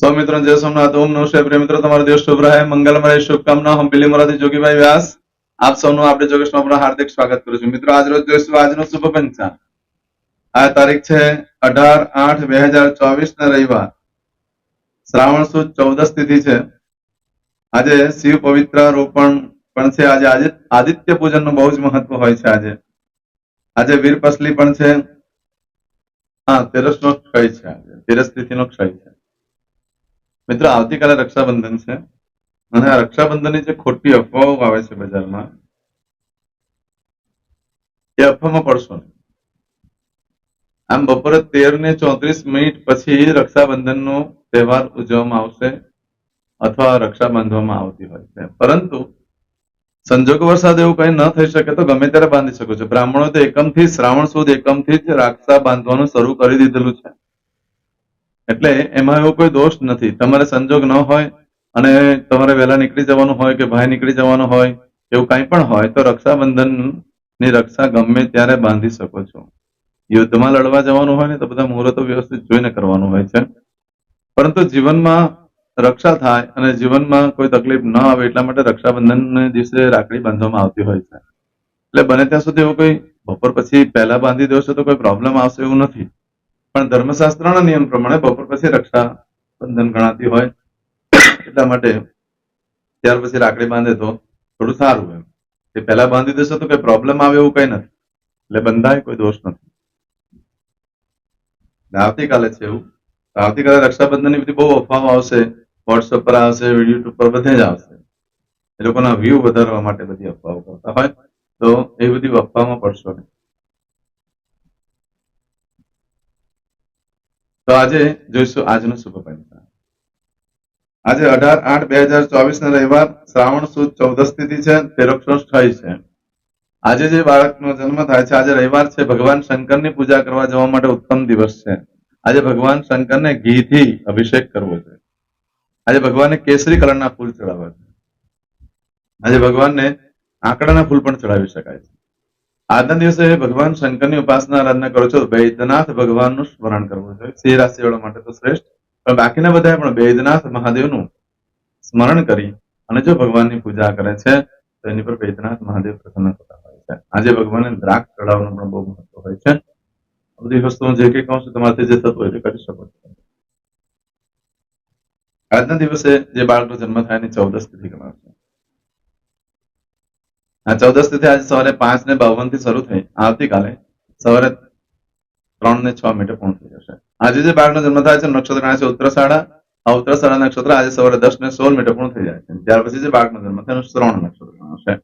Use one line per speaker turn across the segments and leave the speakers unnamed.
સૌ મિત્રો જય સોમનાથ, ઓમ નમસ્તે પ્રિય મિત્રો, તમારો દિવસ શુભ રહે. મંગલમય શુભકામના. હું બિલી મોરાથી જોગીભાઈ વ્યાસ. આપ સૌનું આપણે જોગેશમાં આપણા હાર્દિક સ્વાગત કરું છું. મિત્રો આજ રોજ જોઈશું આજનો શુભ પંચાંગ. આ તારીખ છે અઢાર આઠ બે હજાર ચોવીસ ના રવિવાર. શ્રાવણ સુદ ચૌદસ તિથિ છે. આજે શિવ પવિત્ર રોપણ પણ છે. આજે આદિત્ય પૂજનનું બહુ જ મહત્વ હોય છે આજે. આજે વીર પસલી પણ છે. હા તેરસ નો ક્ષય છે આજે. તેરસ તિથિનો ક્ષય છે. મિત્રો, આવતીકાલે રક્ષાબંધન છે. અને આ રક્ષાબંધનની જે ખોટી અફવાઓ આવે છે બજારમાં, એ અફવામાં પડશો આમ બપોરે તેર ને ચોત્રીસ મિનિટ પછી રક્ષાબંધનનો તહેવાર ઉજવવામાં આવશે અથવા રક્ષા બાંધવામાં આવતી હોય છે. પરંતુ સંજોગ વરસાદ એવું કઈ ન થઈ શકે તો ગમે ત્યારે બાંધી શકો છો. બ્રાહ્મણો તો એકમથી શ્રાવણ સુદ એકમથી જ રક્ષા બાંધવાનું શરૂ કરી દીધેલું છે. એટલે એમાં એવો કોઈ દોષ નથી. તમારે સંજોગ ન હોય અને તમારે વહેલા નીકળી જવાનું હોય કે ભાઈ નીકળી જવાનું હોય, એવું કંઈ પણ હોય, તો રક્ષાબંધનની રક્ષા ગમે ત્યારે બાંધી શકો છો. યુદ્ધમાં લડવા જવાનું હોય ને તો બધા મુહૂર્તો વ્યવસ્થિત જોઈને કરવાનું હોય છે. પરંતુ જીવનમાં રક્ષા થાય અને જીવનમાં કોઈ તકલીફ ન આવે એટલા માટે રક્ષાબંધન દિવસે રાખડી બાંધવામાં આવતી હોય છે. એટલે બને ત્યાં સુધી એવું કોઈ બપોર પછી પહેલા બાંધી દેશો તો કોઈ પ્રોબ્લેમ આવશે એવું નથી. પણ ધર્મશાસ્ત્રના નિયમ પ્રમાણે બપોર પછી રક્ષાબંધન ગણાતી હોય, એટલા માટે ત્યાર પછી રાખડી બાંધે તો થોડું સારું એમ. કે પહેલા બાંધી દેશો તો કઈ પ્રોબ્લેમ આવે એવું કઈ નથી. એટલે બંધાય, કોઈ દોષ નથી. આવતીકાલે છે એવું. તો આવતીકાલે રક્ષાબંધનની બધી બહુ અફવાઓ આવશે. વોટ્સઅપ પર આવશે યુટ્યુબ પર બધે જ આવશે. એ લોકોના વ્યૂ વધારવા માટે બધી અફવાઓ કરતા હોય. તો એ બધી અફવામાં પડશો નહીં. તો આજે જોઈશું આજનું શુભ પંચાંગ આજે અઢાર આઠ બે હજાર ચોવીસ ના રવિવાર શ્રાવણ સુદ ચૌદસ તિથિ છે થઈ છે. આજે જે બાળકનો જન્મ થાય છે, આજે રવિવાર છે, ભગવાન શંકરની પૂજા કરવા જવા માટે ઉત્તમ દિવસ છે. આજે ભગવાન શંકરને ઘીથી અભિષેક કરવો છે. આજે ભગવાનને કેસરી કલરના ફૂલ ચડાવવા છે. આજે ભગવાનને આંકડાના ફૂલ પણ ચડાવી શકાય છે. આજના દિવસે ભગવાન શંકરની ઉપાસના આરાધના કરો છો વૈદ્યનાથ ભગવાનનું સ્મરણ કરવું જોઈએ સિંહ રાશિવાળા માટે તો શ્રેષ્ઠ. પણ બાકીના બધા પણ વૈદ્યનાથ મહાદેવનું સ્મરણ કરી અને જો ભગવાનની પૂજા કરે છે, તો એની પર વૈદ્યનાથ મહાદેવ પ્રસન્ન થતા હોય છે. આજે ભગવાનને દ્રાક્ષ ચડાવવાનું પણ બહુ મહત્વ હોય છે. બધી વસ્તુ હું જે કંઈ કહું છું, તમારાથી જે થતું હોય તે કરી શકો છો. આજના દિવસે જે બાળકનો જન્મ થાય એની ચૌદસ તિથિ ગણાવશે આ ચૌદસ તિથિ આજે સવારે પાંચ ને બાવનથી શરૂ થઈ. આવતીકાલે સવારે ત્રણ ને છ મિનિટે પૂર્ણ થઈ જશે. આજે જે બાળકનો જન્મ થાય છે, નક્ષત્ર ગણાય છે ઉત્તરાષાઢા આ ઉત્તરાષાઢા નક્ષત્ર આજે સવારે દસ ને સોળ મિનિટે પૂર્ણ થઈ જાય છે. ત્યાર પછી જે બાળકનો જન્મ થાય શ્રવણ નક્ષત્ર ગણાશે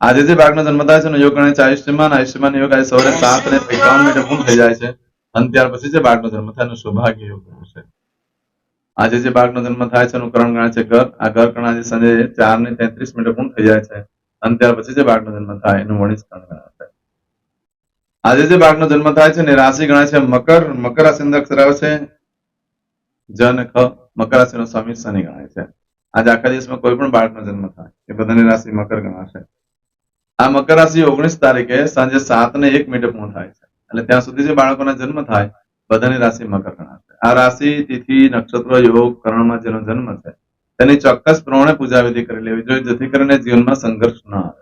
આજે જે બાળકનો જન્મ થાય છે યોગ ગણાય છે આયુષ્યમાન. આયુષ્યમાન યોગ આજે સવારે સાત ને એકાવન મિનિટે પૂર્ણ થઈ જાય છે. અને ત્યાર પછી જે બાળકનો જન્મ થાય સૌભાગ્ય યોગ ગણાશે આજે જે બાળકનો જન્મ થાય છે, એનું કરણ ગણાય છે ઘર. આ ઘર કરણ આજે સાંજે ચાર ને તેત્રીસ મિનિટે પૂર્ણ થઈ જાય છે. અને ત્યાર પછી જે બાળકનો જન્મ થાય, એનું વણિજ ગણાય છે. આજે જે બાળકનો જન્મ થાય છે ને રાશિ ગણાય છે મકર મકર રાશિ અક્ષર છે. જન, ખ, મકર રાશિનો સ્વામી શનિ ગણાય છે. આજે આખા દિવસમાં કોઈ પણ બાળકનો જન્મ થાય, એ બધાની રાશિ મકર ગણાશે. આ મકર રાશિ ઓગણીસ તારીખે સાંજે સાત ને એક મિનિટે પૂર્ણ થાય છે. એટલે ત્યાં સુધી જે બાળકોના જન્મ થાય, બધાની રાશિ મકર ગણાશે. આ રાશિ, તિથિ, નક્ષત્ર, યોગ, કરણમાં જેનો જન્મ છે તેની ચોક્કસ પ્રમાણે પૂજા વિધિ કરી લેવી જોઈએ, જેથી કરીને જીવનમાં સંઘર્ષ ન આવે.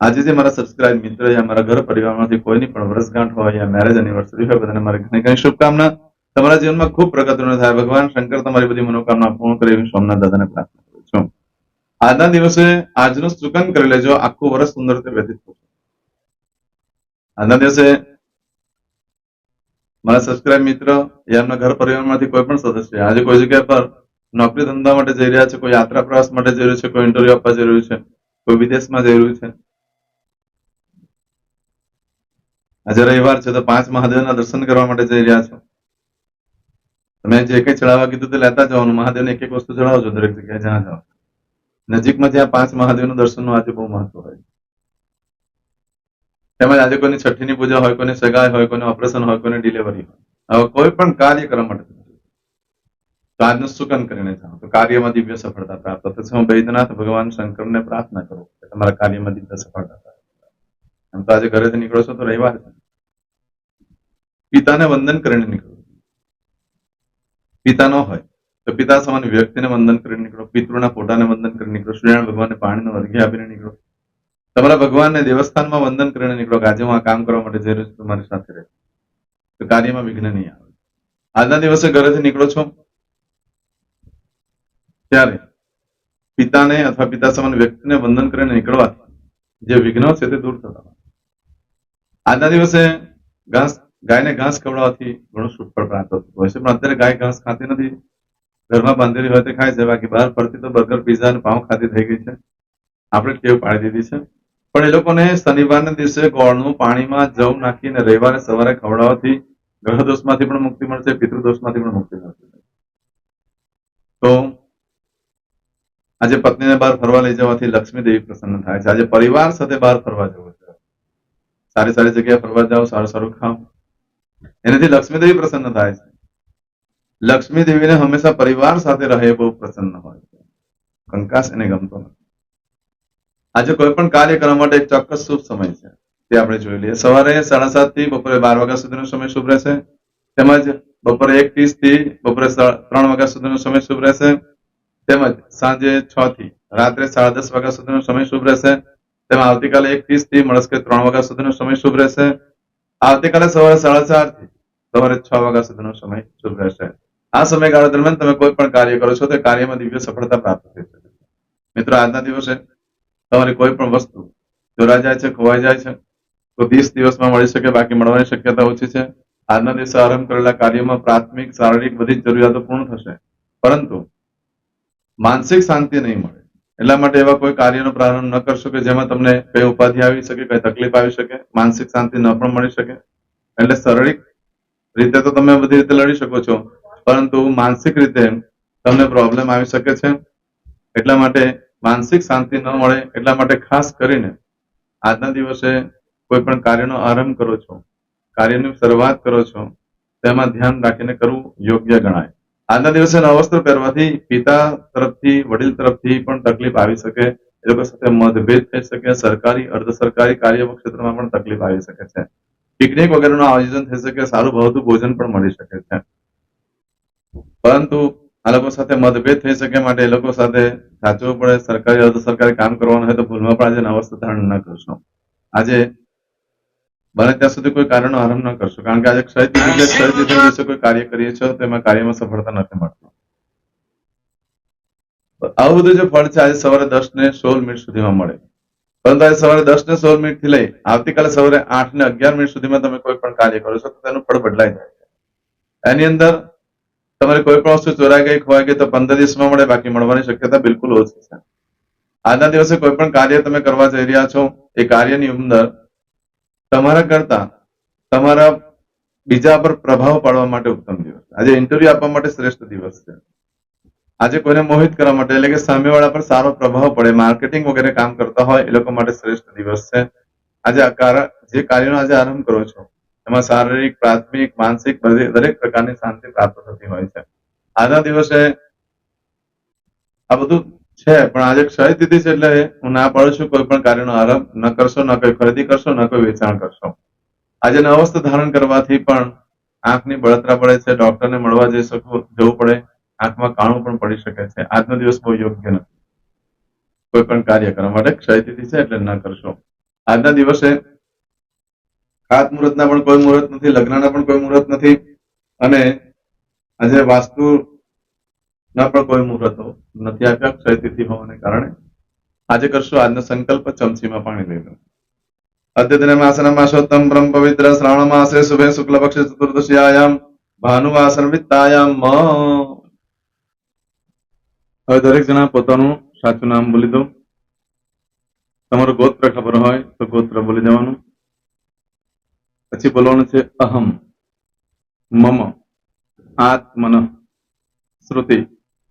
આજે જે મારા સબસ્ક્રાઇબ મિત્ર યા મારા ઘર પરિવારમાંથી કોઈની પણ વર્ષગાંઠ હોય યા મેરેજ એનિવર્સરી હોય, બધાને મારી ઘણી ઘણી શુભકામના. તમારા જીવનમાં ખૂબ પ્રગતિનો થાય. ભગવાન શંકર તમારી બધી મનોકામના પૂર્ણ કરે એવી સોમનાથ દાદાને પ્રાર્થના કરું છું. આજના દિવસે આજનું સુકન કરી લેજો. આખું વર્ષ સુંદર રીતે વ્યતીત થશે. આજના દિવસે મારા સબસ્ક્રાઇબ મિત્ર યા એમના ઘર પરિવારમાંથી કોઈ પણ સદસ્ય, આજે કોઈ જગ્યા પર નોકરી ધંધા માટે જઈ રહ્યા છે, કોઈ યાત્રા પ્રવાસ માટે જઈ રહ્યું છે, કોઈ ઇન્ટરવ્યુ આપવા જઈ રહ્યું છે, કોઈ વિદેશમાં જઈ રહ્યું છે. આજે રવિવાર છે તો પાંચ મહાદેવના દર્શન કરવા માટે જઈ રહ્યા છો. તમે જે કઈ ચડાવવા કીધું તે લેતા જવાનું મહાદેવને એક એક વસ્તુ ચડાવજો દરેક જગ્યાએ, જ્યાં જાઓ. નજીકમાં જ્યાં પાંચ મહાદેવનું દર્શનનું આજે બહુ મહત્વ હોય. તેમજ આજે કોઈની છઠ્ઠીની પૂજા હોય, કોઈની સગાઈ હોય, કોઈનું ઓપરેશન હોય, કોઈની ડિલિવરી હોય. હવે કોઈ પણ કાર્ય કરવા માટે તો સુકન કરીને જાઓ તો કાર્યમાં દિવ્ય સફળતા પ્રાપ્ત થશે હું વૈદ્યનાથ ભગવાન શંકરને પ્રાર્થના કરું કે તમારા કાર્યમાં દિવ્ય સફળતા પ્રાપ્ત એમ તો આજે ઘરેથી નીકળો છો તો રવિવાર છે પિતાને વંદન કરીને નીકળો. પિતા હોય તો પિતા સમાન વ્યક્તિને વંદન કરીને નીકળો. પિતૃના ફોટાને વંદન કરીને નીકળો. સૂર્યનારાયણ ભગવાનને પાણીનો અર્ઘ્ય આપીને નીકળો. તમારા ભગવાનને દેવસ્થાનમાં વંદન કરીને નીકળો આજે હું આ કામ કરવા માટે જઈ રહ્યો છું, તમારી સાથે રહે. તો કાર્યમાં વિઘ્ન નહીં આવે. આજના દિવસે ઘરેથી નીકળો છો? ત્યારે પિતાને અથવા પિતા સમાન વ્યક્તિને વંદન કરીને નીકળવાથી જે વિઘ્નો છે તે દૂર થતા આજના દિવસે ઘાસ, ગાયને ઘાસ ખવડાવવાથી ઘણું સુફળ પ્રાપ્ત થતું હોય છે. પણ અત્યારે ગાય ઘાસ ખાતી નથી. ઘરમાં બાંધેલી હોય તે ખાય છે. બાકી બહાર ફરતી તો બર્ગર પીઝા અને પાઉં ખાતી થઈ ગઈ છે. આપણે ટેવ પાડી દીધી છે? પણ એ લોકોને શનિવારના દિવસે ગોળનું પાણીમાં જવ નાખીને રવિવારે સવારે ખવડાવવાથી ગ્રહ દોષમાંથી પણ મુક્તિ મળશે, પિતૃદોષમાંથી પણ મુક્તિ મળશે. તો આજે પત્નીને બહાર ફરવા લઈ જવાથી લક્ષ્મી પ્રસન્ન થાય છે. આજે પરિવાર સાથે બહાર ફરવા જવું છે. સારી સારી જગ્યાએ ફરવા જાઓ, સારું સારું ખાઓ. એનાથી લક્ષ્મી દેવી પ્રસન્ન થાય છે. લક્ષ્મી દેવીને હંમેશા પરિવાર સાથે રહે બહુ પ્રસન્ન હોય છે. કંકાસ એને ગમતો નથી. આજે કોઈ પણ કાર્ય કરવા માટે એક ચોક્કસ શુભ સમય છે. તે આપણે જોઈ લઈએ. સવારે સાડા સાતથી બપોરે બાર વાગ્યા સુધીનો સમય શુભ રહેશે. તેમજ બપોરે એક ત્રીસથી બપોરે ત્રણ વાગ્યા સુધીનો સમય શુભ રહેશે. તેમજ સાંજે છ થી રાત્રે સાડા દસ વાગ્યા સુધીનો સમય શુભ રહેશે. તેમાં આવતીકાલે એક ત્રીસથી મળસ્કે ત્રણ વાગ્યા સુધીનો સમય શુભ રહેશે. આવતીકાલે સવારે સાડા ચારથી સવારે છ વાગ્યા સુધીનો સમય શુભ રહેશે. આ સમયગાળા દરમિયાન તમે કોઈ પણ કાર્ય કરો છો તે કાર્યમાં દિવ્ય સફળતા પ્રાપ્ત થઈ શકે મિત્રો, આજના દિવસે તમારી કોઈ પણ વસ્તુ ચોરાઈ જાય છે, ખોવાઈ જાય છે, તો ત્રીસ દિવસમાં મળી શકે, બાકી મળવાની શક્યતા ઓછી છે. આજના દિવસે આરંભ કરેલા કાર્યમાં પ્રાથમિક, શારીરિક બધી જ જરૂરિયાતો પૂર્ણ થશે. પરંતુ માનસિક શાંતિ નહીં મળે. એટલા માટે એવા કોઈ કાર્યનો પ્રારંભ ન કરશો કે જેમાં તમને કઈ ઉપાધિ આવી શકે, કઈ તકલીફ આવી શકે, માનસિક શાંતિ ન પણ મળી શકે. એટલે શારીરિક રીતે તો તમે બધી રીતે લડી શકો છો, પરંતુ માનસિક રીતે તમને પ્રોબ્લેમ આવી શકે છે. એટલા માટે માનસિક શાંતિ ન મળે, એટલા માટે ખાસ કરીને આજના દિવસે કોઈ પણ કાર્યનો આરંભ કરો છો, કાર્યની શરૂઆત કરો છો, તેમાં ધ્યાન રાખીને કરવું યોગ્ય ગણાય. આજના દિવસે નવા પહેરવાથી પિતા તરફથી, વડીલ તરફથી પણ તકલીફ આવી શકે. એ લોકો સાથે મતભેદ થઈ શકે, સરકારી, અર્ધ સરકારી કાર્ય ક્ષેત્રમાં પણ તકલીફ આવી શકે છે. પિકનિક વગેરેનું આયોજન થઈ શકે, સારું ભાવતું ભોજન પણ મળી શકે છે. પરંતુ આ લોકો સાથે મતભેદ થઈ શકે માટે એ લોકો સાથે સાચવું પડે, સરકારી, અર્ધ સરકારી કામ કરવાનું હોય તો ભૂલમાં પણ આજે નવા વસ્ત્ર ધારણ ન કરશો. આજે બને ત્યાં સુધી કોઈ કાર્યનો આરંભ ન કરશો. કારણ કે આજે ક્ષયથી બીજા ક્ષયથી દિવસે કોઈ કાર્ય કરીએ છો એમાં કાર્યમાં સફળતા નથી મળતી. આવું બધું જે ફળ છે આજે સવારે દસ ને સોળ મિનિટ સુધીમાં મળે. પરંતુ આજે સવારે દસ ને સોળ મિનિટથી લઈ આવતીકાલે સવારે આઠ ને અગિયાર મિનિટ સુધીમાં તમે કોઈ પણ કાર્ય કરો છો તો તેનું ફળ બદલાઈ જાય છે. એની અંદર તમારે કોઈ પણ વસ્તુ ચોરાઈ ગઈ ખોવાઈ ગઈ તો પંદર દિવસમાં મળે બાકી મળવાની શક્યતા બિલકુલ ઓછી છે. આજના દિવસે કોઈ પણ કાર્ય તમે કરવા જઈ રહ્યા છો એ કાર્યની અંદર તમારા કરતા તમારા બીજા પર પ્રભાવ પાડવા માટે ઉત્તમ દિવસ આજે ઇન્ટરવ્યુ આપવા માટે શ્રેષ્ઠ દિવસ છે. આજે કોઈને મોહિત કરવા માટે, એટલે કે સામેવાળા પર સારો પ્રભાવ પડે માર્કેટિંગ વગેરે કામ કરતા હોય, એ લોકો માટે શ્રેષ્ઠ દિવસ છે. આજે જે કાર્યનો આજે આરંભ કરો છો, એમાં શારીરિક, પ્રાથમિક, માનસિક બધી, દરેક પ્રકારની શાંતિ પ્રાપ્ત થતી હોય છે. આજના દિવસે આ બધું છે, પણ આજે ક્ષય તિથિ છે એટલે હું ના પાડું છું, કોઈ પણ કાર્યનો આરંભ ન કરશો, ન કોઈ ખરીદી કરશો, ન કોઈ વેચાણ કરશો. આજે નવસ્ત્ર ધારણ કરવાથી પણ આંખની બળતરા પડે છે ડોક્ટરને મળવા જઈ શકવું, જવું પડે, આંખમાં કાણું પણ પડી શકે છે. આજનો દિવસ બહુ યોગ્ય નથી. કોઈ પણ કાર્ય કરવા માટે ક્ષય તિથિ છે એટલે ન કરશો. આજના દિવસે ખાત મુહૂર્તના પણ કોઈ મુહૂર્ત નથી, લગ્નના પણ કોઈ મુહૂર્ત નથી. અને આજે વાસ્તુ ના પણ કોઈ મુહૂર્તો નથી આપ્યા. ક્ષયતિથિ હોવાને કારણે આજે કરશું આજનો સંકલ્પ ચમચીમાં પાણી લઈ અદ્યતન માસન માસોત્તમ બ્રહ્મ પવિત્ર શ્રાવણ માસે શુભે શુક્લ પક્ષે ચતુર્દશીયાયામ ભાનુવાસન વિત્તાયામ. હવે દરેક જણા પોતાનું સાચું નામ બોલી દો. તમારું ગોત્ર ખબર હોય તો ગોત્ર બોલી દેવાનું. પછી બોલવાનું છે અહમ, મમ, આત્મન, શ્રુતિ.